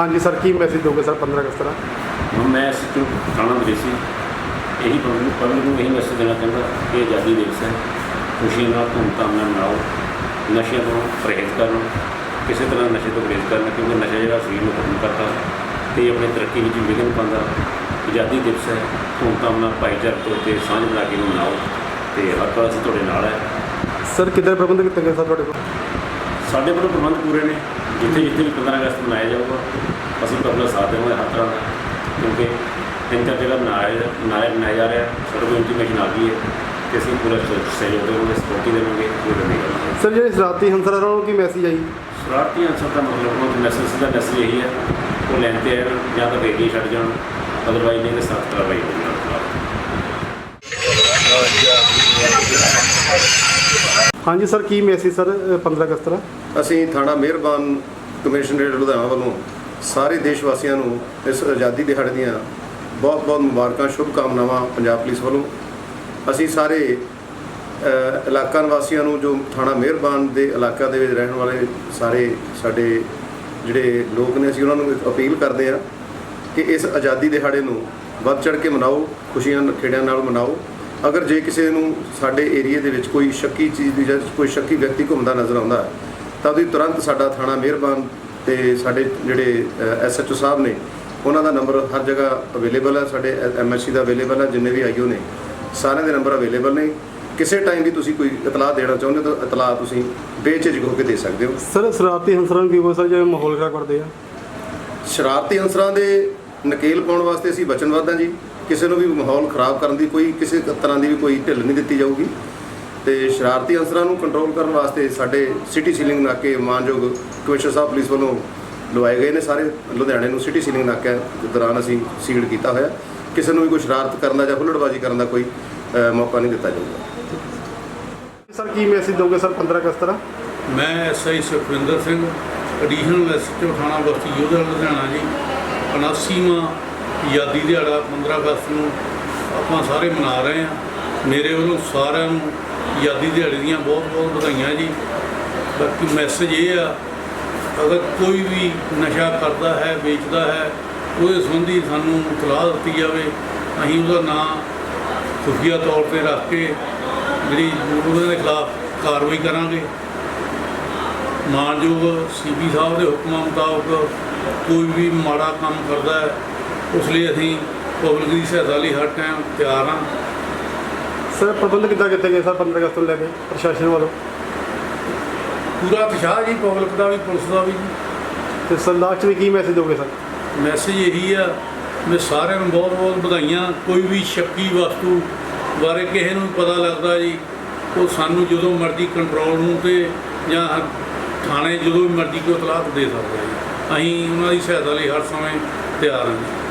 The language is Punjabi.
ਹਾਂਜੀ ਸਰ ਕੀ ਮੈਸੇਜ ਦੋਗੇ ਸਰ 15 ਅਗਸਤ ਦਾ? ਮੈਂ ਸਿੱਧੂ ਥਾਣਾ ਵਿਦੇਸੀ ਇਹੀ ਪਬਲਿਕ ਨੂੰ ਪਬਲਿਕ ਨੂੰ ਇਹੀ ਮੈਸੇਜ ਦੇਣਾ ਚਾਹੁੰਦਾ ਕਿ ਆਜ਼ਾਦੀ ਦਿਵਸ ਹੈ। ਖੁਸ਼ੀ ਨਾਲ ਧੂਮਧਾਮ ਨਾਲ ਮਨਾਓ। ਨਸ਼ਿਆਂ ਤੋਂ ਪਰਹੇਜ਼ ਕਰਨ ਕਿਸੇ ਤਰ੍ਹਾਂ ਨਸ਼ੇ ਤੋਂ ਪਰਹੇਜ਼ ਕਰਨ ਕਿਉਂਕਿ ਨਸ਼ਾ ਜਿਹੜਾ ਸਰੀਰ ਨੂੰ ਖਤਮ ਕਰਦਾ ਤੇ ਆਪਣੀ ਤਰੱਕੀ ਵਿੱਚ ਵਿਘਨ ਪਾਉਂਦਾ। ਆਜ਼ਾਦੀ ਦਿਵਸ ਹੈ। ਧੂਮਧਾਮ ਨਾਲ ਭਾਈਚਾਰਕ ਤੌਰ ਤੇ ਸਾਂਝ ਬਣਾ ਕੇ ਮਨਾਓ ਤੇ ਹਰ ਅਸੀਂ ਤੁਹਾਡੇ ਨਾਲ ਹੈ। ਸਰ ਕਿੱਦਾਂ ਪ੍ਰਬੰਧ ਕੀਤੇ ਗਏ ਸਰ ਤੁਹਾਡੇ ਕੋਲ? ਸਾਡੇ ਵੱਲੋਂ ਪ੍ਰਬੰਧ ਪੂਰੇ ਨੇ। ਜਿੱਥੇ ਜਿੱਥੇ ਵੀ 15 ਅਗਸਤ ਮਨਾਇਆ ਜਾਊਗਾ ਅਸੀਂ ਤੁਹਾਡਾ ਸਾਥ ਦੇਵਾਂਗੇ ਹਰ ਤਰ੍ਹਾਂ ਦਾ ਕਿਉਂਕਿ ਤਿੰਨ ਚਾਰ ਜਗ੍ਹਾ ਮਨਾਇਆ ਮਨਾਇਆ ਮਨਾਇਆ ਜਾ ਰਿਹਾ ਸਾਡੇ ਕੋਲ ਇੰਟੀਮੇਸ਼ਨ ਆ ਗਈ ਹੈ ਕਿ ਅਸੀਂ ਪੂਰਾ ਸਹਿ- ਸਹਿਯੋਗ ਦੇਵਾਂਗੇ ਸਪੋਰਟ ਦੇਵਾਂਗੇ ਨਹੀਂ ਕਰਾਂਗੇ ਸਰ ਜਿਹੜੇ ਸ਼ਰਾਰਤੀ ਹੰਸਰਾਰਾਂ ਨੂੰ ਕੀ ਮੈਸੇਜ ਆਈ? ਸ਼ਰਾਰਤੀ ਅਨਸਰ ਦਾ ਮਤਲਬ ਉਹ ਮੈਸੇਜ ਦਾ ਮੈਸੇਜ ਇਹੀ ਹੈ ਉਹ ਤੇ ਆਉਣ ਜਾਂ ਤਾਂ ਵੇਖੀ ਛੱਡ ਜਾਣ ਅਦਰਵਾਈਜ਼ ਤਾਂ ਸਖਤ ਕਾਰਵਾਈ ਹੋਊਗੀ ਉਹਨਾਂ ਦੇ ਖਿਲਾਫ ਹਾਂਜੀ ਸਰ ਕੀ ਮੈਸੇਜ ਸਰ 15 ਅਗਸਤ ਦਾ? ਅਸੀਂ ਥਾਣਾ ਮਿਹਰਬਾਨ ਕਮਿਸ਼ਨਰੇਟ ਲੁਧਿਆਣਾ ਵੱਲੋਂ ਸਾਰੇ ਦੇਸ਼ ਵਾਸੀਆਂ ਨੂੰ ਇਸ ਆਜ਼ਾਦੀ ਦਿਹਾੜੇ ਦੀਆਂ ਬਹੁਤ ਬਹੁਤ ਮੁਬਾਰਕਾਂ ਸ਼ੁਭ ਕਾਮਨਾਵਾਂ ਪੰਜਾਬ ਪੁਲਿਸ ਵੱਲੋਂ। ਅਸੀਂ ਸਾਰੇ ਅ, ਇਲਾਕਾ ਨਿਵਾਸੀਆਂ ਨੂੰ ਜੋ ਥਾਣਾ ਮਿਹਰਬਾਨ ਦੇ ਇਲਾਕਾ ਦੇ ਵਿੱਚ ਰਹਿਣ ਵਾਲੇ ਸਾਰੇ ਸਾਡੇ ਜਿਹੜੇ ਲੋਕ ਨੇ ਅਸੀਂ ਉਹਨਾਂ ਨੂੰ ਇੱਕ ਅਪੀਲ ਕਰਦੇ ਹਾਂ ਕਿ ਇਸ ਆਜ਼ਾਦੀ ਦਿਹਾੜੇ ਨੂੰ ਵੱਧ ਚੜ ਕੇ ਮਨਾਓ ਖੁਸ਼ੀਆਂ ਖੇੜਿਆਂ ਨਾਲ ਮਨਾਓ। ਅਗਰ ਜੇ ਕਿਸੇ ਨੂੰ ਸਾਡੇ ਏਰੀਆ ਦੇ ਵਿੱਚ ਕੋਈ ਸ਼ੱਕੀ ਚੀਜ਼ ਦੀ ਜਾਂ ਕੋਈ ਸ਼ੱਕੀ ਵਿਅਕਤੀ ਘੁੰਮਦਾ ਨਜ਼ਰ ਆਉਂਦਾ ਹੈ, ਤਾਂ ਉਹਦੀ ਤੁਰੰਤ ਸਾਡਾ ਥਾਣਾ ਮਿਹਰਬਾਨ ਤੇ ਸਾਡੇ ਜਿਹੜੇ ਐਸਐਚਓ ਸਾਹਿਬ ਨੇ ਉਹਨਾਂ ਦਾ ਨੰਬਰ ਹਰ ਜਗ੍ਹਾ ਅਵੇਲੇਬਲ ਹੈ ਸਾਡੇ ਐਮਐਸਸੀ ਦਾ ਅਵੇਲੇਬਲ ਹੈ ਜਿੰਨੇ ਵੀ ਆਈਓ ਨੇ ਸਾਰਿਆਂ ਦੇ ਨੰਬਰ ਅਵੇਲੇਬਲ ਨੇ। ਕਿਸੇ ਟਾਈਮ ਵੀ ਤੁਸੀਂ ਕੋਈ ਇਤਲਾਹ ਦੇਣਾ ਚਾਹੁੰਦੇ ਹੋ ਤਾਂ ਇਤਲਾਹ ਤੁਸੀਂ ਬੇਝਿਜਕ ਹੋ ਕੇ ਦੇ ਸਕਦੇ ਹੋ। ਸਰ ਸ਼ਰਾਰਤੀ ਹੰਸਰਾਰਾਂ ਨੂੰ ਕੀ ਬੋਲ ਸਰ ਜਿਵੇਂ ਮਾਹੌਲ ਖਰਾਬ ਕਰਦੇ ਆ? ਸ਼ਰਾਰਤੀ ਅਨਸਰਾਂ ਦੇ ਨਕੇਲ ਪਾਉਣ ਵਾਸਤੇ ਅਸੀਂ ਵਚਨਬੱਧ ਹਾਂ ਜੀ। ਕਿਸੇ ਨੂੰ ਵੀ ਮਾਹੌਲ ਖਰਾਬ ਕਰਨ ਦੀ ਕੋਈ ਕਿਸੇ ਤਰ੍ਹਾਂ ਦੀ ਵੀ ਕੋਈ ਢਿੱਲ ਨਹੀਂ ਦਿੱਤੀ ਜਾਊਗੀ। ਤੇ ਸ਼ਰਾਰਤੀ ਅਨਸਰਾਂ ਨੂੰ ਕੰਟਰੋਲ ਕਰਨ ਵਾਸਤੇ ਸਾਡੇ ਸਿਟੀ ਸੀਲਿੰਗ ਨਾਕੇ ਮਾਨਯੋਗ ਕਮਿਸ਼ਨਰ ਸਾਹਿਬ ਪੁਲਿਸ ਵੱਲੋਂ ਲਵਾਏ ਗਏ ਨੇ। ਸਾਰੇ ਲੁਧਿਆਣੇ ਨੂੰ ਸਿਟੀ ਸੀਲਿੰਗ ਨਾਕਿਆਂ ਦੇ ਦੌਰਾਨ ਅਸੀਂ ਸੀਲ ਕੀਤਾ ਹੋਇਆ। ਕਿਸੇ ਨੂੰ ਵੀ ਕੋਈ ਸ਼ਰਾਰਤ ਕਰਨ ਦਾ ਜਾਂ ਹੁੱਲੜਬਾਜ਼ੀ ਕਰਨ ਦਾ ਕੋਈ ਮੌਕਾ ਨਹੀਂ ਦਿੱਤਾ ਜਾਊਗਾ। ਸਰ ਕੀ ਮੈਸੇਜ ਦੋਗੇ ਸਰ 15 ਅਗਸਤ ਦਾ ਮੈਂ SI Sukhwinder Singh additional SHO ਥਾਣਾ ਬਸਤੀ ਯੋਧਾ ਲੁਧਿਆਣਾ ਜੀ 79ਵਾਂ ਆਜ਼ਾਦੀ ਦਿਹਾੜਾ 15 ਅਗਸਤ ਨੂੰ ਆਪਾਂ ਸਾਰੇ ਮਨਾ ਰਹੇ ਹਾਂ। ਮੇਰੇ ਵੱਲੋਂ ਸਾਰਿਆਂ ਨੂੰ ਆਜ਼ਾਦੀ ਦਿਹਾੜੇ ਦੀਆਂ ਬਹੁਤ ਬਹੁਤ ਵਧਾਈਆਂ ਜੀ। ਬਾਕੀ ਮੈਸੇਜ ਇਹ ਆ, ਅਗਰ ਕੋਈ ਵੀ ਨਸ਼ਾ ਕਰਦਾ ਹੈ, ਵੇਚਦਾ ਹੈ, ਉਹਦੇ ਸੰਬੰਧੀ ਸਾਨੂੰ ਇਤਲਾਹ ਦਿੱਤੀ ਜਾਵੇ, ਅਸੀਂ ਉਹਦਾ ਨਾਂ ਖੁਫੀਆ ਤੌਰ ਤੇ ਰੱਖ ਕੇ ਜਿਹੜੀ ਉਹਨਾਂ ਦੇ ਖਿਲਾਫ ਕਾਰਵਾਈ ਕਰਾਂਗੇ। ਮਾਨਯੋਗ ਸੀਪੀ ਸਾਹਿਬ ਦੇ ਹੁਕਮਾਂ ਮੁਤਾਬਕ ਕੋਈ ਵੀ ਮਾੜਾ ਕੰਮ ਕਰਦਾ ਹੈ ਉਸ ਲਈ ਅਸੀਂ ਪਬਲਿਕ ਦੀ ਸਹਾਇਤਾ ਲਈ ਹਰ ਟਾਈਮ ਤਿਆਰ ਹਾਂ। ਸਰ ਪ੍ਰਬੰਧ ਕਿੱਦਾਂ ਕੀਤੇ ਗਏ ਸਰ 15 ਅਗਸਤ ਨੂੰ ਲੈ ਕੇ ਪ੍ਰਸ਼ਾਸਨ ਵੱਲੋਂ? ਪੂਰਾ ਉਤਸ਼ਾਹ ਜੀ ਪਬਲਿਕ ਦਾ ਵੀ ਪੁਲਿਸ ਦਾ ਵੀ। ਤੇ ਸਰ ਲਾਸਟ ਵੀ ਕੀ ਮੈਸੇਜ ਦੋਗੇ ਸਰ? ਮੈਸੇਜ ਇਹੀ ਆ ਮੈਂ ਸਾਰਿਆਂ ਨੂੰ ਬਹੁਤ ਬਹੁਤ ਵਧਾਈਆਂ। ਕੋਈ ਵੀ ਸ਼ੱਕੀ ਵਸਤੂ ਬਾਰੇ ਕਿਸੇ ਨੂੰ ਪਤਾ ਲੱਗਦਾ ਜੀ ਉਹ ਸਾਨੂੰ ਜਦੋਂ ਮਰਜ਼ੀ ਕੰਟਰੋਲ ਰੂਮ ਤੇ ਜਾਂ ਥਾਣੇ ਜਦੋਂ ਵੀ ਮਰਜ਼ੀ ਕੋਈ ਇਤਲਾਹ ਦੇ ਸਕਦਾ ਜੀ। ਅਸੀਂ ਉਹਨਾਂ ਦੀ ਸਹਾਇਤਾ ਲਈ ਹਰ ਸਮੇਂ ਤਿਆਰ ਹਾਂ ਜੀ।